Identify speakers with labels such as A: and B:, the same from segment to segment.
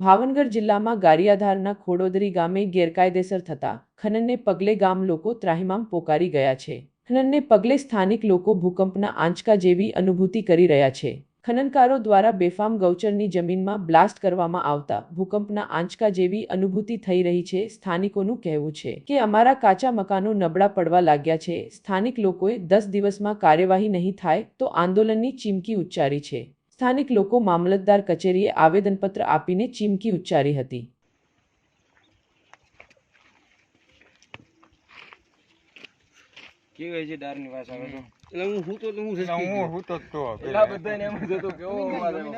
A: ભાવનગર જિલ્લામાં ગારિયાધારના ખોડોદરી ગામે ગેરકાયદેસર થતા ખનનને પગલે ગામ લોકો ત્રાહિમામ પોકારી ગયા છે. ખનનને પગલે સ્થાનિક લોકો ભૂકંપના આંચકા જેવી અનુભૂતિ કરી રહ્યા છે. ખનનકારો દ્વારા બેફામ ગૌચરની જમીનમાં બ્લાસ્ટ કરવામાં આવતા ભૂકંપના આંચકા જેવી અનુભૂતિ થઈ રહી છે સ્થાનિકોનું કહેવું છે કે અમારા કાચા મકાનો નબળા પડવા લાગ્યા છે. સ્થાનિક લોકોએ દસ દિવસમાં કાર્યવાહી નહીં થાય તો આંદોલનની ચીમકી ઉચ્ચારી છે. સ્થાનિક લોકો મામલતદાર કચેરીએ આવેદનપત્ર આપીને ચીમકી ઉચ્ચારી હતી.
B: કેવી છે ડારની ભાષા આવે તો
C: એટલે હું હું તો હું
D: હું હું તો તો
B: પેલા બધાને એમ જ હતું કે ઓ અવાજ આવ્યો.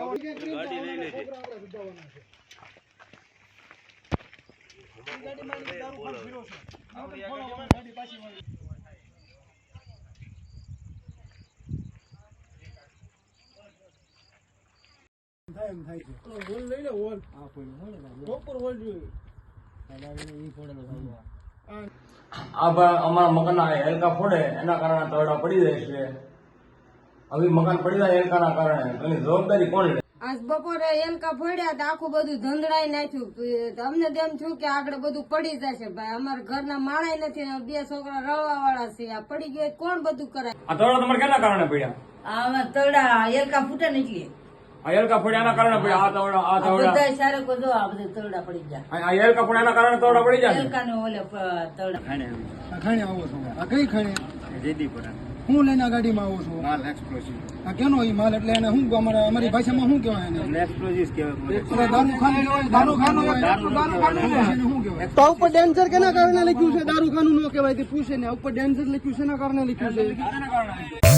C: થાય એમ થાય છે. હોલ લઈ લે હોલ. હા પ્રોપર હોલ જોઈએ.
E: આ ભાઈ અમારા મકાનના હેલકા ફોડે એના કારણે તરડા પડી જાય છે. હવે મકાન પડી જાય હેલકાના કારણે. એની જવાબદારી કોણ લે
F: આજ બપોરે એલકા ફોડ્યા તો આખું બધું ધંધડાઈ નાખ્યું. અમને તેમ છું થયું કે આગળ બધું પડી જશે. ભાઈ અમારા ઘરના માણાય નથી બે છોકરા રવા વાળા છે. આ પડી ગયો કોણ બધું કરાય?
E: આ તરડા તમારે કેના કારણે પડ્યા?
G: આ તરડા એલકા ફૂટે ને એટલે.
E: આ હેલકા કારણે આ તવડા આ તવડા.
G: બધા સારે કો જો આ બધા તવડા પડી ગયા.
E: એના કારણે તવડા પડી જાય ને?
G: એલકા ઓલે તવડા.
C: ખાણે ખાણે આવો છો? આ કઈ ખાણે? હું લઈને ગાડીમાં આવું છું?
D: માલ એક્સપ્લોસિવ
C: આ કેનો ઈ માલ? એટલે એને શું અમારા અમારી ભાષામાં શું કહેવાય એને?
D: એક્સપ્લોસિવ કહેવાય
C: દારૂ ખાનું દારૂ ખાનું દારૂ ખાનું એને શું કહેવાય? તો ઉપર ડેન્સર કેના કારણે લખ્યું છે? દારૂ ખાનું ન કહેવાય તે પૂછે ને. ઉપર ડેન્સર લખ્યું છે એના કારણે લખ્યું છે.